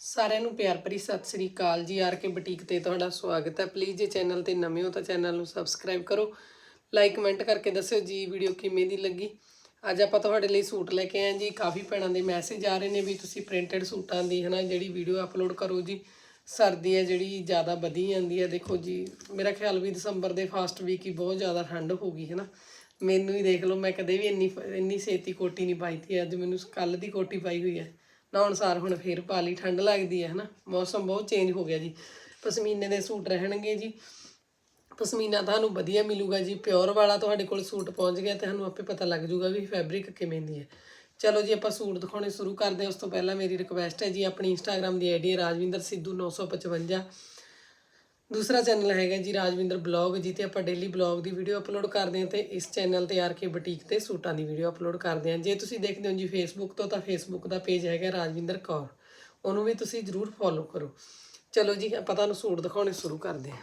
ਸਾਰਿਆਂ ਨੂੰ ਪਿਆਰ ਭਰੀ ਸਤਿ ਸ੍ਰੀ ਅਕਾਲ ਜੀ। ਆਰ ਕੇ ਬੁਟੀਕ ਤੇ ਤੁਹਾਡਾ ਸਵਾਗਤ ਹੈ। ਪਲੀਜ਼ ਜੇ ਚੈਨਲ ਤੇ ਨਵੇਂ ਹੋ ਤਾਂ ਚੈਨਲ ਨੂੰ ਸਬਸਕ੍ਰਾਈਬ ਕਰੋ। ਲਾਈਕ ਕਮੈਂਟ ਕਰਕੇ ਦੱਸਿਓ ਜੀ ਵੀਡੀਓ ਕਿਵੇਂ ਦੀ ਲੱਗੀ। ਅੱਜ ਆਪਾਂ ਤੁਹਾਡੇ ਲਈ ਸੂਟ ਲੈ ਕੇ ਆਏ ਜੀ। ਕਾਫੀ ਭੈਣਾਂ ਦੇ ਮੈਸੇਜ ਆ ਰਹੇ ਨੇ ਵੀ ਤੁਸੀਂ ਪ੍ਰਿੰਟਡ ਸੂਟਾਂ ਦੀ ਹਨਾ ਜਿਹੜੀ ਵੀਡੀਓ ਅਪਲੋਡ ਕਰੋ ਜੀ। ਸਰਦੀ ਹੈ ਜਿਹੜੀ ਜ਼ਿਆਦਾ ਵਧੀ ਜਾਂਦੀ ਹੈ। ਦੇਖੋ ਜੀ, ਮੇਰਾ ਖਿਆਲ ਵੀ ਦਸੰਬਰ ਦੇ ਫਾਸਟ ਵੀਕ ਹੀ ਬਹੁਤ ਜ਼ਿਆਦਾ ਠੰਡ ਹੋ ਗਈ ਹੈ ਨਾ ਮੈਨੂੰ ਹੀ ਦੇਖ ਲਓ, ਮੈਂ ਕਦੇ ਵੀ ਇੰਨੀ ਇੰਨੀ ਛੇਤੀ ਕੋਟੀ ਨਹੀਂ ਪਾਈ ਤੀ ਅੱਜ ਮੈਨੂੰ ਕੱਲ ਦੀ ਕੋਟੀ ਪਾਈ ਹੋਈ ਹੈ। ਨਾ ਸਾਰ ਹੁਣ ਫੇਰ ਪਾ ਲਈ ਠੰਡ ਲੱਗਦੀ ਹੈ, ਹਨਾ। ਮੌਸਮ ਬਹੁਤ ਚੇਂਜ ਹੋ ਗਿਆ ਜੀ। ਪਸ਼ਮੀਨੇ ਦੇ ਸੂਟ ਰਹਿਣਗੇ ਜੀ। ਪਸ਼ਮੀਨਾ ਤੁਹਾਨੂੰ ਵਧੀਆ ਮਿਲੂਗਾ ਜੀ। ਪਿਓਰ ਵਾਲਾ ਤੁਹਾਡੇ ਕੋਲ ਸੂਟ ਪਹੁੰਚ ਗਿਆ ਤੇ ਤੁਹਾਨੂੰ ਆਪੇ ਪਤਾ ਲੱਗ ਜੂਗਾ ਵੀ ਫੈਬਰਿਕ ਕਿਵੇਂ ਦੀ ਹੈ। ਚਲੋ ਜੀ, ਆਪਾਂ ਸੂਟ ਦਿਖਾਉਣੇ ਸ਼ੁਰੂ ਕਰਦੇ ਹਾਂ। ਉਸ ਤੋਂ ਪਹਿਲਾਂ ਮੇਰੀ ਰਿਕੁਐਸਟ ਹੈ ਜੀ, ਆਪਣੀ ਇੰਸਟਾਗ੍ਰam ਦੀ ਆਈਡੀ ਹੈ ਰਾਜਵਿੰਦਰ ਸਿੱਧੂ 955 ਦੂਸਰਾ ਚੈਨਲ ਹੈਗਾ ਜੀ ਰਾਜਵਿੰਦਰ ਬਲੌਗ, ਜਿੱਥੇ ਆਪਾਂ ਡੇਲੀ ਬਲੌਗ ਦੀ ਵੀਡੀਓ ਅਪਲੋਡ ਕਰਦੇ ਹਾਂ ਤੇ ਇਸ ਚੈਨਲ ਤੇ ਆਰ ਕੇ ਬੁਟੀਕ ਤੇ ਸੂਟਾਂ ਦੀ ਵੀਡੀਓ ਅਪਲੋਡ ਕਰਦੇ ਹਾਂ। ਜੇ ਤੁਸੀਂ ਦੇਖਦੇ ਹੋ ਜੀ ਫੇਸਬੁੱਕ ਤੋਂ, ਤਾਂ ਫੇਸਬੁੱਕ ਦਾ ਪੇਜ ਹੈਗਾ ਰਾਜਵਿੰਦਰ ਕੌਰ। ਉਹਨੂੰ ਵੀ ਤੁਸੀਂ ਜਰੂਰ ਫੋਲੋ ਕਰੋ। ਚਲੋ ਜੀ, ਆਪਾਂ ਤੁਹਾਨੂੰ ਸੂਟ ਦਿਖਾਉਣੇ ਸ਼ੁਰੂ ਕਰਦੇ ਹਾਂ।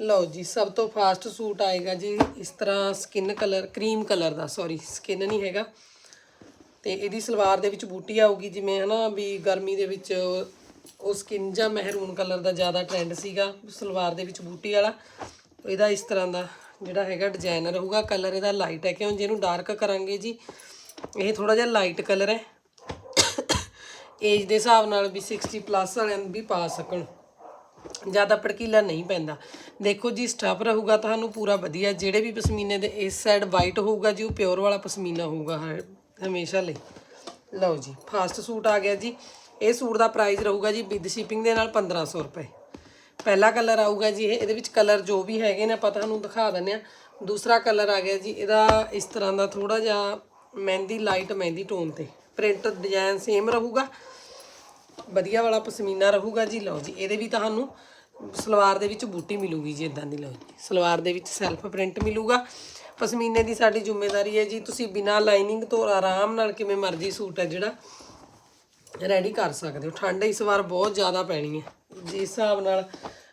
ਲਓ ਜੀ, ਸਭ ਤੋਂ ਫਾਸਟ ਸੂਟ ਆਏਗਾ ਜੀ, ਇਸ ਤਰ੍ਹਾਂ ਸਕਿਨ ਕਲਰ ਕਰੀਮ ਕਲਰ ਦਾ ਸੌਰੀ ਸਕਿਨ ਨਹੀਂ ਹੈਗਾ। ਤੇ ਇਹਦੀ ਸਲਵਾਰ ਦੇ ਵਿੱਚ ਬੂਟੀ ਆਊਗੀ, ਜਿਵੇਂ ਹਨਾ ਵੀ ਗਰਮੀ ਦੇ ਵਿੱਚ ਉਹ ਸਕਿਨ ਜਾਂ ਮਹਿਰੂਨ ਕਲਰ ਦਾ ਜ਼ਿਆਦਾ ਟ੍ਰੈਂਡ ਸੀਗਾ, ਸਲਵਾਰ ਦੇ ਵਿੱਚ ਬੂਟੀ ਵਾਲਾ। ਇਹਦਾ ਇਸ ਤਰ੍ਹਾਂ ਦਾ ਜਿਹੜਾ ਹੈਗਾ ਡਿਜ਼ਾਈਨ ਰਹੂਗਾ ਕਲਰ ਇਹਦਾ ਲਾਈਟ ਹੈ, ਕਿਉਂ? ਜਿਹਨੂੰ ਡਾਰਕ ਕਰਾਂਗੇ ਜੀ, ਇਹ ਥੋੜਾ ਜਿਹਾ ਲਾਈਟ ਕਲਰ ਹੈ। ਏਜ ਦੇ ਹਿਸਾਬ ਨਾਲ ਵੀ 60 ਪਲੱਸ ਵਾਲਿਆਂ ਨੂੰ ਵੀ ਪਾ ਸਕਣ। ਜ਼ਿਆਦਾ ਭੜਕੀਲਾ ਨਹੀਂ ਪੈਂਦਾ। ਦੇਖੋ ਜੀ ਸਟਫ ਰਹੂਗਾ ਤੁਹਾਨੂੰ ਪੂਰਾ ਵਧੀਆ। ਜਿਹੜੇ ਵੀ ਪਸ਼ਮੀਨੇ ਦੇ ਇਸ ਸਾਈਡ ਵਾਈਟ ਹੋਊਗਾ ਜੀ, ਉਹ ਪਿਓਰ ਵਾਲਾ ਪਸ਼ਮੀਨਾ ਹੋਊਗਾ ਹ- ਹਮੇਸ਼ਾ ਲਈ। ਲਓ ਜੀ ਫਾਸਟ ਸੂਟ ਆ ਗਿਆ ਜੀ। ਇਹ ਸੂਟ ਦਾ ਪ੍ਰਾਈਸ ਰਹੂਗਾ ਜੀ ਵਿਦ ਸ਼ਿਪਿੰਗ ਦੇ ਨਾਲ 1500 ਰੁਪਏ। ਪਹਿਲਾ ਕਲਰ ਆਊਗਾ ਜੀ ਇਹ, ਇਹਦੇ ਵਿੱਚ ਕਲਰ ਜੋ ਵੀ ਹੈਗੇ ਨੇ ਆਪਾਂ ਤੁਹਾਨੂੰ ਦਿਖਾ ਦਿੰਦੇ ਆ ਦੂਸਰਾ ਕਲਰ ਆ ਗਿਆ ਜੀ, ਇਹਦਾ ਇਸ ਤਰ੍ਹਾਂ ਦਾ ਥੋੜਾ ਜਿਹਾ ਮਹਿੰਦੀ ਲਾਈਟ ਮਹਿੰਦੀ ਟੋਨ ਤੇ। ਪ੍ਰਿੰਟ ਡਿਜ਼ਾਈਨ ਸੇਮ ਰਹੂਗਾ। ਵਧੀਆ ਵਾਲਾ ਪਸ਼ਮੀਨਾ ਰਹੂਗਾ ਜੀ, ਲਓ ਜੀ, ਇਹਦੇ ਵੀ ਤੁਹਾਨੂੰ ਸਲਵਾਰ ਦੇ ਵਿੱਚ ਬੂਟੀ ਮਿਲੂਗੀ ਜੀ ਇਦਾਂ ਦੀ, ਲਓ ਜੀ। ਸਲਵਾਰ ਦੇ ਵਿੱਚ ਸੈਲਫ ਪ੍ਰਿੰਟ ਮਿਲੂਗਾ। ਪਸ਼ਮੀਨੇ ਦੀ ਸਾਡੀ ਜ਼ਿੰਮੇਵਾਰੀ ਹੈ ਜੀ, ਤੁਸੀਂ ਬਿਨਾ ਲਾਈਨਿੰਗ ਤੋਂ ਆਰਾਮ ਨਾਲ ਕਿਵੇਂ ਮਰਜ਼ੀ ਸੂਟ ਹੈ ਜਿਹੜਾ ਰੈਡੀ ਕਰ ਸਕਦੇ ਹੋ। ਠੰਡ ਇਸ ਵਾਰ ਬਹੁਤ ਜ਼ਿਆਦਾ ਪੈਣੀ ਹੈ। ਜਿਸ ਹਿਸਾਬ ਨਾਲ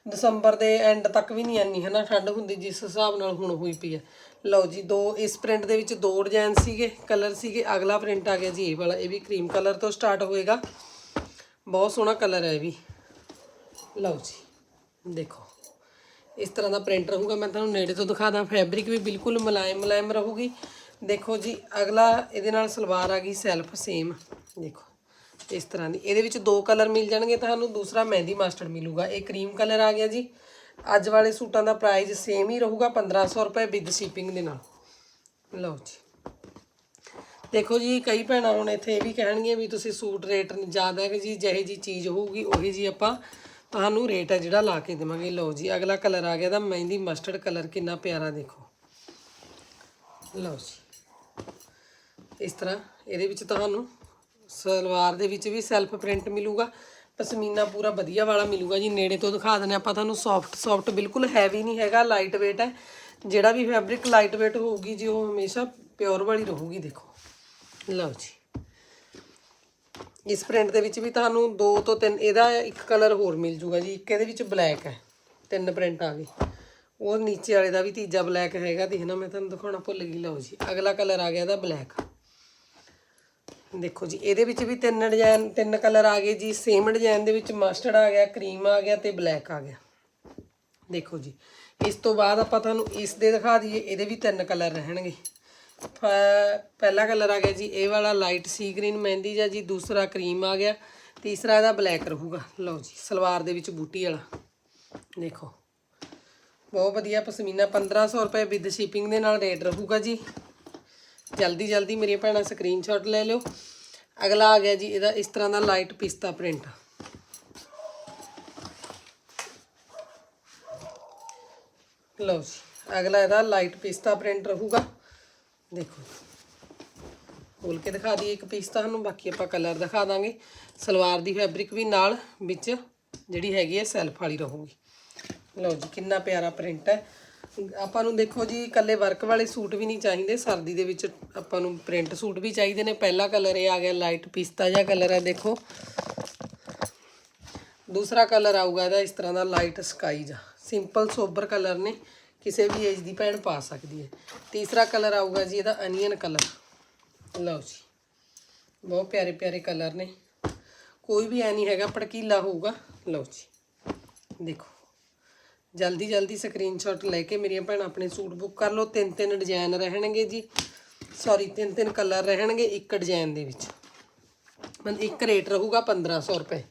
ਦਸੰਬਰ ਦੇ ਐਂਡ ਤੱਕ ਵੀ ਨਹੀਂ ਆਨੀ ਹੈ ਨਾ ਠੰਡ ਹੁੰਦੀ ਜਿਸ ਹਿਸਾਬ ਨਾਲ ਹੁਣ ਹੋਈ ਪਈ ਹੈ। ਲਓ ਜੀ, ਦੋ ਇਸ ਪ੍ਰਿੰਟ ਦੇ ਵਿੱਚ ਦੋ ਡਿਜ਼ਾਈਨ ਸੀਗੇ ਕਲਰ ਸੀਗੇ, ਅਗਲਾ ਪ੍ਰਿੰਟ ਆ ਗਿਆ ਜੀ, ਇਹ ਵਾਲਾ। ਇਹ ਵੀ ਕਰੀਮ ਕਲਰ ਤੋਂ ਸਟਾਰਟ ਹੋਏਗਾ। ਬਹੁਤ ਸੋਹਣਾ ਕਲਰ ਹੈ ਇਹ ਵੀ। ਲਓ ਜੀ, ਦੇਖੋ। ਇਸ ਤਰ੍ਹਾਂ ਦਾ ਪ੍ਰਿੰਟ ਰਹੂਗਾ, ਮੈਂ ਤੁਹਾਨੂੰ ਨੇੜੇ ਤੋਂ ਦਿਖਾ ਦਾਂ ਫੈਬਰਿਕ ਵੀ ਬਿਲਕੁਲ ਮਲਾਇਮ, ਮੁਲਾਇਮ ਰਹੂਗੀ। ਦੇਖੋ ਜੀ, ਅਗਲਾ ਇਹਦੇ ਨਾਲ ਸਲਵਾਰ ਆ ਗਈ ਸੈਲਫ ਸੇਮ ਦੇਖੋ, ਇਸ ਤਰ੍ਹਾਂ ਦੀ। ਇਹਦੇ ਵਿੱਚ ਦੋ ਕਲਰ ਮਿਲ ਜਾਣਗੇ ਤੁਹਾਨੂੰ, ਦੂਸਰਾ ਮਹਿੰਦੀ ਮਾਸਟਰਡ ਮਿਲੂਗਾ। ਇਹ ਕਰੀਮ ਕਲਰ ਆ ਗਿਆ ਜੀ। ਅੱਜ ਵਾਲੇ ਸੂਟਾਂ ਦਾ ਪ੍ਰਾਈਸ ਸੇਮ ਹੀ ਰਹੂਗਾ 1500 ਰੁਪਏ ਵਿਦ ਸ਼ਿਪਿੰਗ ਦੇ ਨਾਲ। ਲਓ ਜੀ। ਦੇਖੋ ਜੀ, ਕਈ ਭੈਣਾਂ ਹੁਣ ਇੱਥੇ ਇਹ ਵੀ ਕਹਿਣਗੀਆਂ ਵੀ ਤੁਸੀਂ ਸੂਟ ਰੇਟ ਜ਼ਿਆਦਾ ਹੈ ਕਿ ਜੀ, ਜਿਹੇ ਜੀ ਚੀਜ਼ ਹੋਊਗੀ, ਉਹੀ ਜੀ ਆਪਾਂ ਤੁਹਾਨੂੰ ਰੇਟ ਹੈ ਜਿਹੜਾ ਲਾ ਕੇ ਦੇਵਾਂਗੇ। ਲਓ ਜੀ, ਅਗਲਾ ਕਲਰ ਆ ਗਿਆ ਦਾ ਮਹਿੰਦੀ ਮਸਟਰਡ ਕਲਰ ਕਿੰਨਾ ਪਿਆਰਾ ਦੇਖੋ। ਲਓ ਜੀ। ਇਸ ਤਰ੍ਹਾਂ ਇਹਦੇ ਵਿੱਚ ਤੁਹਾਨੂੰ ਸਲਵਾਰ ਦੇ ਵਿੱਚ ਵੀ ਸੈਲਫ ਪ੍ਰਿੰਟ ਮਿਲੂਗਾ, ਪਸ਼ਮੀਨਾ ਪੂਰਾ ਵਧੀਆ ਵਾਲਾ ਮਿਲੂਗਾ ਜੀ। ਨੇੜੇ ਤੋਂ ਦਿਖਾ ਦਿੰਦੇ ਆਪਾਂ ਤੁਹਾਨੂੰ ਸੌਫਟ ਸੌਫਟ ਬਿਲਕੁਲ ਹੈਵੀ ਨਹੀਂ ਹੈਗਾ ਲਾਈਟ weight ਹੈ। ਜਿਹੜਾ ਵੀ ਫੈਬਰਿਕ ਲਾਈਟ weight ਹੋਊਗੀ ਜੀ, ਉਹ ਹਮੇਸ਼ਾ ਪਿਓਰ ਵਾਲੀ ਰਹੂਗੀ, ਦੇਖੋ। ਲਓ ਜੀ। ਇਸ ਪ੍ਰਿੰਟ ਦੇ ਵਿੱਚ ਵੀ ਤੁਹਾਨੂੰ ਦੋ ਤੋਂ ਤਿੰਨ, ਇਹਦਾ ਇੱਕ ਕਲਰ ਹੋਰ ਮਿਲ ਜੂਗਾ ਜੀ, ਇੱਕ ਇਹਦੇ ਵਿੱਚ ਬਲੈਕ ਹੈ, ਤਿੰਨ ਪ੍ਰਿੰਟ ਆ ਗਏ। ਉਹ ਨੀਚੇ ਵਾਲੇ ਦਾ ਵੀ ਤੀਜਾ ਬਲੈਕ ਹੈਗਾ ਦੇਖਣਾ ਮੈਂ ਤੁਹਾਨੂੰ ਦਿਖਾਉਣਾ ਭੁੱਲ ਗਈ, ਲਓ ਜੀ, ਅਗਲਾ ਕਲਰ ਆ ਗਿਆ ਇਹਦਾ ਬਲੈਕ ਦੇਖੋ ਜੀ, ਇਹਦੇ ਵਿੱਚ ਵੀ ਤਿੰਨ ਡਿਜ਼ਾਈਨ ਤਿੰਨ ਕਲਰ ਆ ਗਏ ਜੀ ਸੇਮ ਡਿਜ਼ਾਈਨ ਦੇ ਵਿੱਚ ਮਸਟਰਡ ਆ ਗਿਆ ਕਰੀਮ ਆ ਗਿਆ ਤੇ ਬਲੈਕ ਆ ਗਿਆ। ਦੇਖੋ ਜੀ, ਇਸ ਤੋਂ ਬਾਅਦ ਆਪਾਂ ਤੁਹਾਨੂੰ ਇਸ ਦੇ ਦਿਖਾ ਦਈਏ, ਇਹਦੇ ਵੀ ਤਿੰਨ ਕਲਰ ਰਹਿਣਗੇ। ਪਹਿਲਾ ਕਲਰ ਆ ਗਿਆ ਜੀ, ਇਹ ਵਾਲਾ ਲਾਈਟ ਸੀ ਗ੍ਰੀਨ ਮਹਿੰਦੀ ਜਾਂ ਜੀ, ਦੂਸਰਾ ਕਰੀਮ ਆ ਗਿਆ, ਤੀਸਰਾ ਇਹਦਾ ਬਲੈਕ ਰਹੂਗਾ। ਲਓ ਜੀ, ਸਲਵਾਰ ਦੇ ਵਿੱਚ ਬੂਟੀ ਵਾਲਾ। ਦੇਖੋ, ਬਹੁਤ ਵਧੀਆ ਪਸ਼ਮੀਨਾ 1500 ਰੁਪਏ ਵਿਦ ਸ਼ਿਪਿੰਗ ਦੇ ਨਾਲ ਰੇਟ ਰਹੂਗਾ ਜੀ। ਜਲਦੀ ਜਲਦੀ ਮੇਰੀਆਂ ਭੈਣਾਂ ਸਕਰੀਨਸ਼ਾਟ ਲੈ ਲਿਓ। ਅਗਲਾ ਆ ਗਿਆ ਜੀ, ਇਹਦਾ ਇਸ ਤਰ੍ਹਾਂ ਦਾ ਲਾਈਟ ਪਿਸਤਾ ਪ੍ਰਿੰਟ ਲਓ ਜੀ, ਅਗਲਾ ਇਹਦਾ ਲਾਈਟ ਪਿਸਤਾ ਪ੍ਰਿੰਟ ਰਹੂਗਾ। ਦੇਖੋ ਖੋਲ ਕੇ ਦਿਖਾ ਦਈਏ ਇੱਕ ਪੀਸ ਤੁਹਾਨੂੰ, ਬਾਕੀ ਆਪਾਂ ਕਲਰ ਦਿਖਾ ਦਾਂਗੇ। ਸਲਵਾਰ ਦੀ ਫੈਬਰਿਕ ਵੀ ਨਾਲ ਵਿੱਚ ਜਿਹੜੀ ਹੈਗੀ ਹੈ ਸੈਲਫ ਵਾਲੀ ਰਹੂਗੀ। ਲਓ ਜੀ, ਕਿੰਨਾ ਪਿਆਰਾ ਪ੍ਰਿੰਟ ਹੈ। ਆਪਾਂ ਨੂੰ ਦੇਖੋ ਜੀ, ਇਕੱਲੇ ਵਰਕ ਵਾਲੇ ਸੂਟ ਵੀ ਨਹੀਂ ਚਾਹੀਦੇ। ਸਰਦੀ ਦੇ ਵਿੱਚ ਆਪਾਂ ਨੂੰ ਪ੍ਰਿੰਟ ਸੂਟ ਵੀ ਚਾਹੀਦੇ ਨੇ। ਪਹਿਲਾ ਕਲਰ ਇਹ ਆ ਗਿਆ ਲਾਈਟ ਪਿਸਤਾ ਜਿਹਾ ਕਲਰ ਹੈ, ਦੇਖੋ। ਦੂਸਰਾ ਕਲਰ ਆਊਗਾ ਇਹਦਾ, ਇਸ ਤਰ੍ਹਾਂ ਦਾ ਲਾਈਟ ਸਕਾਈ ਜਿਹਾ। ਸਿੰਪਲ ਸੋਬਰ ਕਲਰ ਨੇ। ਕਿਸੇ ਵੀ ਏਜ ਦੀ ਭੈਣ ਪਾ ਸਕਦੀ ਹੈ। ਤੀਸਰਾ ਕਲਰ ਆਊਗਾ ਜੀ ਇਹਦਾ ਅਨੀਅਨ ਕਲਰ ਲਓ ਜੀ, ਬਹੁਤ ਪਿਆਰੇ ਪਿਆਰੇ ਕਲਰ ਨੇ। ਕੋਈ ਵੀ ਐ ਨਹੀਂ ਹੈਗਾ, ਭੜਕੀਲਾ ਹੋਊਗਾ। ਲਓ ਜੀ, ਦੇਖੋ। ਜਲਦੀ ਜਲਦੀ ਸਕਰੀਨਸ਼ਾਟ ਲੈ ਕੇ ਮੇਰੀਆਂ ਭੈਣਾਂ ਆਪਣੇ ਸੂਟ ਬੁੱਕ ਕਰ ਲਓ। ਤਿੰਨ ਤਿੰਨ ਡਿਜ਼ਾਈਨ ਰਹਿਣਗੇ ਜੀ। ਸੌਰੀ ਤਿੰਨ ਤਿੰਨ ਕਲਰ ਰਹਿਣਗੇ ਇੱਕ ਡਿਜ਼ਾਈਨ ਦੇ ਵਿੱਚ। ਮਤਲਬ ਇੱਕ ਰੇਟ ਰਹੂਗਾ 1500 ਰੁਪਏ।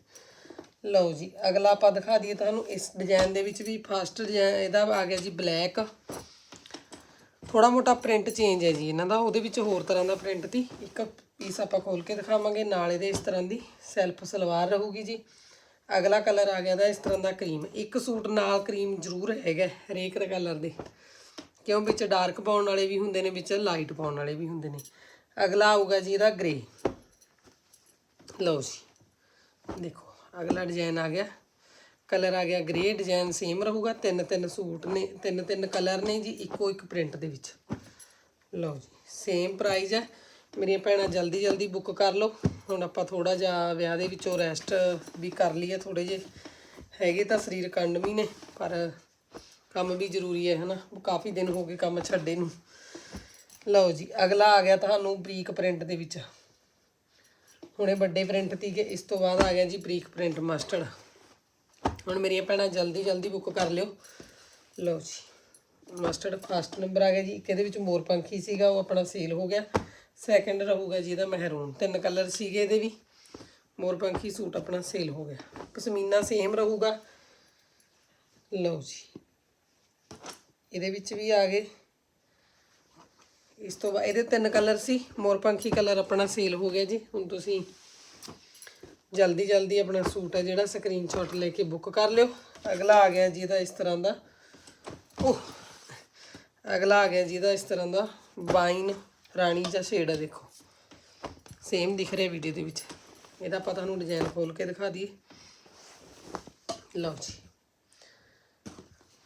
ਲਓ ਜੀ, ਅਗਲਾ ਆਪਾਂ ਦਿਖਾ ਦਈਏ ਤੁਹਾਨੂੰ ਇਸ ਡਿਜ਼ਾਈਨ ਦੇ ਵਿੱਚ ਵੀ ਫਸਟ ਡਿਜ਼ਾਈਨ ਇਹਦਾ ਆ ਗਿਆ ਜੀ ਬਲੈਕ ਥੋੜਾ ਮੋਟਾ ਪ੍ਰਿੰਟ ਚੇਂਜ ਹੈ ਜੀ ਇਹਨਾਂ ਦਾ, ਉਹਦੇ ਵਿੱਚ ਹੋਰ ਤਰ੍ਹਾਂ ਦਾ ਪ੍ਰਿੰਟ ਤੀ ਇੱਕ ਪੀਸ ਆਪਾਂ ਖੋਲ ਕੇ ਦਿਖਾਵਾਂਗੇ, ਨਾਲ ਇਹਦੇ ਇਸ ਤਰ੍ਹਾਂ ਦੀ ਸੈਲਫ ਸਲਵਾਰ ਰਹੂਗੀ ਜੀ। ਅਗਲਾ ਕਲਰ ਆ ਗਿਆ ਦਾ ਇਸ ਤਰ੍ਹਾਂ ਦਾ ਕਰੀਮ ਇੱਕ ਸੂਟ ਨਾਲ ਕਰੀਮ ਜ਼ਰੂਰ ਹੈਗਾ ਹਰੇਕ ਦੇ ਕਲਰ ਦੇ। ਕਿਉਂ? ਵਿੱਚ ਡਾਰਕ ਪਾਉਣ ਵਾਲੇ ਵੀ ਹੁੰਦੇ ਨੇ, ਵਿੱਚ ਲਾਈਟ ਪਾਉਣ ਵਾਲੇ ਵੀ ਹੁੰਦੇ ਨੇ। ਅਗਲਾ ਆਊਗਾ ਜੀ ਇਹਦਾ ਗ੍ਰੇ ਲਓ ਜੀ, ਦੇਖੋ। ਅਗਲਾ ਡਿਜ਼ਾਈਨ ਆ ਗਿਆ। ਕਲਰ ਆ ਗਿਆ ਗ੍ਰੇ ਡਿਜ਼ਾਈਨ ਸੇਮ ਰਹੂਗਾ। ਤਿੰਨ ਤਿੰਨ ਸੂਟ ਨੇ, ਤਿੰਨ ਤਿੰਨ ਕਲਰ ਨੇ ਜੀ, ਇੱਕੋ ਇੱਕ ਪ੍ਰਿੰਟ ਦੇ ਵਿੱਚ। ਲਓ ਜੀ ਸੇਮ ਪ੍ਰਾਈਸ ਹੈ ਮੇਰੀਆਂ ਭੈਣਾਂ ਜਲਦੀ ਜਲਦੀ ਬੁੱਕ ਕਰ ਲਓ। ਹੁਣ ਆਪਾਂ ਥੋੜਾ ਜਿਹਾ ਵਿਆਹ ਦੇ ਵਿੱਚੋਂ ਰੈਸਟ ਵੀ ਕਰ ਲਈਏ ਥੋੜੇ ਜੇ ਹੈਗੇ ਤਾਂ ਸਰੀਰ ਕੰਡਮੀ ਨੇ, ਪਰ ਕੰਮ ਵੀ ਜ਼ਰੂਰੀ ਹੈ, ਹਨਾ। ਕਾਫੀ ਦਿਨ ਹੋ ਗਏ ਕੰਮ ਛੱਡੇ ਨੂੰ। ਲਓ ਜੀ, ਅਗਲਾ ਆ ਗਿਆ ਤੁਹਾਨੂੰ ਬਰੀਕ ਪ੍ਰਿੰਟ ਦੇ ਵਿੱਚ। ਹੁਣੇ ਵੱਡੇ ਪ੍ਰਿੰਟ ਤੀ ਤੀਗੇ, ਇਸ ਤੋਂ ਬਾਅਦ ਆ ਗਿਆ ਜੀ ਪ੍ਰੀਕ ਪ੍ਰਿੰਟ ਮਸਟਰਡ ਹੁਣ ਮੇਰੀਆਂ ਭੈਣਾਂ ਜਲਦੀ ਜਲਦੀ ਬੁੱਕ ਕਰ ਲਿਓ। ਲਓ ਜੀ ਮਾਸਟਰਡ ਫਸਟ ਨੰਬਰ ਆ ਗਿਆ ਜੀ। ਇੱਕ ਇਹਦੇ ਵਿੱਚ ਮੋਰ ਪੰਖੀ ਸੀਗਾ, ਉਹ ਆਪਣਾ ਸੇਲ ਹੋ ਗਿਆ। ਸੈਕੰਡ ਰਹੂਗਾ ਜੀ ਇਹਦਾ ਮਹਿਰੂਨ ਤਿੰਨ ਕਲਰ ਸੀਗੇ ਇਹਦੇ ਵੀ। ਮੋਰ ਪੰਖੀ ਸੂਟ ਆਪਣਾ ਸੇਲ ਹੋ ਗਿਆ। ਪਸ਼ਮੀਨਾ ਸੇਮ ਰਹੂਗਾ। ਲਓ ਜੀ, ਇਹਦੇ ਵਿੱਚ ਵੀ ਆ ਗਏ। ਇਸ ਤੋਂ ਬਾਅਦ ਇਹਦੇ ਤਿੰਨ ਕਲਰ ਸੀ ਮੋਰਪੰਖੀ ਕਲਰ ਆਪਣਾ ਸੇਲ ਹੋ ਗਿਆ ਜੀ। ਹੁਣ ਤੁਸੀਂ ਜਲਦੀ ਜਲਦੀ ਆਪਣਾ ਸੂਟ ਹੈ ਜਿਹੜਾ ਸਕਰੀਨਸ਼ਾਟ ਲੈ ਕੇ ਬੁੱਕ ਕਰ ਲਿਓ। ਅਗਲਾ ਆ ਗਿਆ ਜੀ ਇਹਦਾ ਇਸ ਤਰ੍ਹਾਂ ਦਾ। ਉਹ ਅਗਲਾ ਆ ਗਿਆ ਜੀ ਇਹਦਾ ਇਸ ਤਰ੍ਹਾਂ ਦਾ। ਵਾਈਨ, ਰਾਣੀ ਜਾਂ ਸ਼ੇਡ ਹੈ ਦੇਖੋ। ਸੇਮ ਦਿਖ ਰਿਹਾ ਵੀਡੀਓ ਦੇ ਵਿੱਚ। ਇਹਦਾ ਆਪਾਂ ਤੁਹਾਨੂੰ ਡਿਜ਼ਾਈਨ ਖੋਲ ਕੇ ਦਿਖਾ ਦਈਏ। ਲਓ ਜੀ।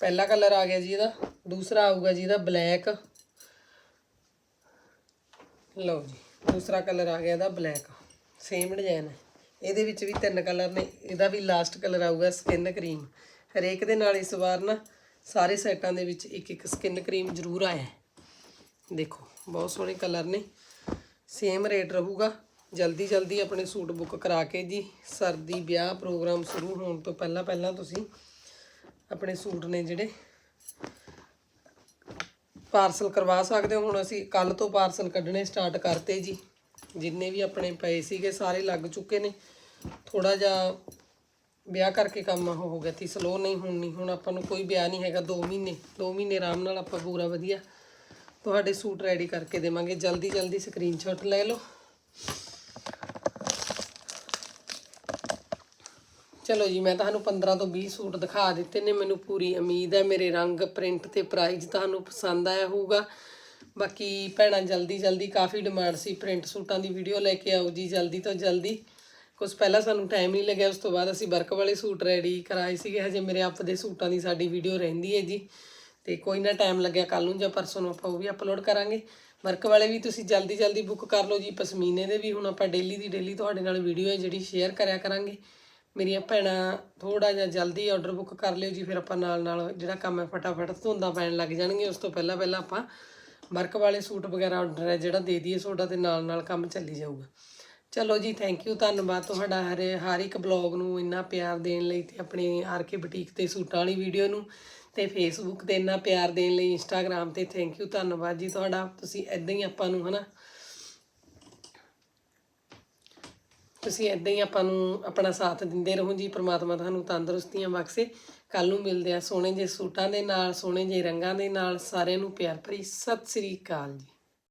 ਪਹਿਲਾ ਕਲਰ ਆ ਗਿਆ ਜੀ ਇਹਦਾ। ਦੂਸਰਾ ਆਊਗਾ ਜੀ ਇਹਦਾ ਬਲੈਕ ਲਓ ਜੀ, ਦੂਸਰਾ ਕਲਰ ਆ ਗਿਆ ਇਹਦਾ ਬਲੈਕ ਸੇਮ ਡਿਜ਼ਾਈਨ ਹੈ। ਇਹਦੇ ਵਿੱਚ ਵੀ ਤਿੰਨ ਕਲਰ ਨੇ, ਇਹਦਾ ਵੀ ਲਾਸਟ ਕਲਰ ਆਊਗਾ ਸਕਿਨ ਕਰੀਮ ਹਰੇਕ ਦੇ ਨਾਲ ਇਸ ਵਾਰ ਨਾ ਸਾਰੇ ਸੈਟਾਂ ਦੇ ਵਿੱਚ ਇੱਕ ਇੱਕ ਸਕਿਨ ਕਰੀਮ ਜ਼ਰੂਰ ਆਇਆ ਦੇਖੋ, ਬਹੁਤ ਸੋਹਣੇ ਕਲਰ ਨੇ। ਸੇਮ ਰੇਟ ਰਹੂਗਾ। ਜਲਦੀ ਜਲਦੀ ਆਪਣੇ ਸੂਟ ਬੁੱਕ ਕਰਾ ਕੇ ਜੀ। ਸਰਦੀ ਵਿਆਹ ਪ੍ਰੋਗਰਾਮ ਸ਼ੁਰੂ ਹੋਣ ਤੋਂ ਪਹਿਲਾਂ ਪਹਿਲਾਂ ਤੁਸੀਂ ਆਪਣੇ ਸੂਟ ਨੇ ਜਿਹੜੇ ਪਾਰਸਲ ਕਰਵਾ ਸਕਦੇ ਹੋ। ਹੁਣ ਅਸੀਂ ਕੱਲ ਤੋਂ ਪਾਰਸਲ ਕੱਢਣੇ ਸਟਾਰਟ ਕਰਤੇ ਜੀ। ਜਿੰਨੇ ਵੀ ਆਪਣੇ ਪਏ ਸੀਗੇ ਸਾਰੇ ਲੱਗ ਚੁੱਕੇ ਨੇ। ਥੋੜਾ ਜਿਹਾ ਵਿਆਹ ਕਰਕੇ ਕੰਮ ਉਹ ਹੋ ਗਿਆ ਸੀ। ਸਲੋ ਨਹੀਂ, ਹੁਣ ਨਹੀਂ। ਹੁਣ ਆਪਾਂ ਨੂੰ ਕੋਈ ਵਿਆਹ ਨਹੀਂ ਹੈਗਾ 2 ਮਹੀਨੇ। 2 ਮਹੀਨੇ ਆਰਾਮ ਨਾਲ ਆਪਾਂ ਪੂਰਾ ਵਧੀਆ ਤੁਹਾਡੇ ਸੂਟ ਰੈਡੀ ਕਰਕੇ ਦੇਵਾਂਗੇ। ਜਲਦੀ ਜਲਦੀ ਸਕਰੀਨਸ਼ਾਟ ਲੈ ਲਓ। ਚਲੋ ਜੀ, ਮੈਂ ਤੁਹਾਨੂੰ 15 ਤੋਂ 20 ਸੂਟ ਦਿਖਾ ਦਿੱਤੇ ਨੇ, ਮੈਨੂੰ ਪੂਰੀ ਉਮੀਦ ਹੈ, ਮੇਰੇ ਰੰਗ, ਪ੍ਰਿੰਟ ਤੇ ਪ੍ਰਾਈਜ਼ ਤੁਹਾਨੂੰ ਪਸੰਦ ਆਇਆ ਹੋਊਗਾ। ਬਾਕੀ ਭੈਣਾਂ, ਜਲਦੀ ਜਲਦੀ ਕਾਫੀ ਡਿਮਾਂਡ ਸੀ ਪ੍ਰਿੰਟ ਸੂਟਾਂ ਦੀ ਵੀਡੀਓ ਲੈ ਕੇ ਆਓ ਜੀ, ਜਲਦੀ ਤੋਂ ਜਲਦੀ। ਕੁਝ ਪਹਿਲਾਂ ਸਾਨੂੰ ਟਾਈਮ ਨਹੀਂ ਲੱਗਿਆ, ਉਸ ਤੋਂ ਬਾਅਦ ਅਸੀਂ ਵਰਕ ਵਾਲੇ ਸੂਟ ਰੈਡੀ ਕਰਾਏ ਸੀਗੇ, ਹਜੇ ਮੇਰੇ ਆਪ ਦੇ ਸੂਟਾਂ ਦੀ ਸਾਡੀ ਵੀਡੀਓ ਰਹਿੰਦੀ ਹੈ ਜੀ। ਤੇ ਕੋਈ ਨਾ ਟਾਈਮ ਲੱਗਿਆ ਕੱਲ ਨੂੰ ਜਾਂ ਪਰਸੋਂ ਨੂੰ ਆਪਾਂ ਉਹ ਵੀ ਅਪਲੋਡ ਕਰਾਂਗੇ। ਵਰਕ ਵਾਲੇ ਵੀ ਤੁਸੀਂ ਜਲਦੀ ਜਲਦੀ ਬੁੱਕ ਕਰ ਲਓ ਜੀ, ਪਸ਼ਮੀਨੇ ਦੇ ਵੀ ਹੁਣ ਆਪਾਂ ਡੇਲੀ ਦੀ ਡੇਲੀ ਤੁਹਾਡੇ ਨਾਲ ਵੀਡੀਓ ਹੈ ਜਿਹੜੀ ਸ਼ੇਅਰ ਕਰਿਆ ਕਰਾਂਗੇ। ਮੇਰੀਆਂ ਭੈਣਾਂ ਥੋੜਾ ਜਿਹਾ ਜਲਦੀ ਆਰਡਰ ਬੁੱਕ ਕਰ ਲਿਓ ਜੀ, ਫਿਰ ਆਪਾਂ ਨਾਲ ਨਾਲ ਜਿਹੜਾ ਕੰਮ ਹੈ ਫਟਾਫਟ ਧੁੰਦਾਂ ਪੈਣ ਲੱਗ ਜਾਣਗੇ। ਉਸ ਤੋਂ ਪਹਿਲਾਂ ਪਹਿਲਾਂ ਆਪਾਂ ਵਰਕ ਵਾਲੇ ਸੂਟ ਵਗੈਰਾ ਆਰਡਰ ਹੈ, ਜਿਹੜਾ ਦੇ ਦਈਏ ਤੁਹਾਡਾ ਤੇ ਨਾਲ ਨਾਲ ਕੰਮ ਚੱਲੀ ਜਾਊਗਾ। ਚਲੋ ਜੀ ਥੈਂਕ ਯੂ ਧੰਨਵਾਦ ਤੁਹਾਡਾ ਹਰ ਹਰ ਇੱਕ ਬਲੌਗ ਨੂੰ ਇੰਨਾ ਪਿਆਰ ਦੇਣ ਲਈ ਤੇ ਆਪਣੇ ਆਰ ਕੇ ਬੁਟੀਕ ਤੇ ਸੂਟਾਂ ਵਾਲੀ ਵੀਡੀਓ ਨੂੰ ਤੇ ਫੇਸਬੁੱਕ ਤੇ ਇੰਨਾ ਪਿਆਰ ਦੇਣ ਲਈ ਇੰਸਟਾਗ੍ਰam ਤੇ ਥੈਂਕ ਯੂ ਧੰਨਵਾਦ ਜੀ ਤੁਹਾਡਾ। ਤੁਸੀਂ ਐਦਾਂ ਹੀ ਆਪਾਂ ਨੂੰ ਹਨਾ ਤੁਸੀਂ ਐਦਾਂ ਹੀ ਆਪਾਂ ਨੂੰ ਆਪਣਾ ਸਾਥ ਦਿੰਦੇ ਰਹੋ ਜੀ, ਪ੍ਰਮਾਤਮਾ ਤੁਹਾਨੂੰ ਤੰਦਰੁਸਤੀਆਂ ਬਖਸ਼ੇ। ਕੱਲ ਨੂੰ ਮਿਲਦੇ ਆ ਸੋਹਣੇ ਜਿਹੇ ਸੂਟਾਂ ਦੇ ਨਾਲ, ਸੋਹਣੇ ਜਿਹੇ ਰੰਗਾਂ ਦੇ ਨਾਲ। ਸਾਰਿਆਂ ਨੂੰ ਪਿਆਰ ਭਰੀ ਸਤਿ ਸ੍ਰੀ ਅਕਾਲ ਜੀ।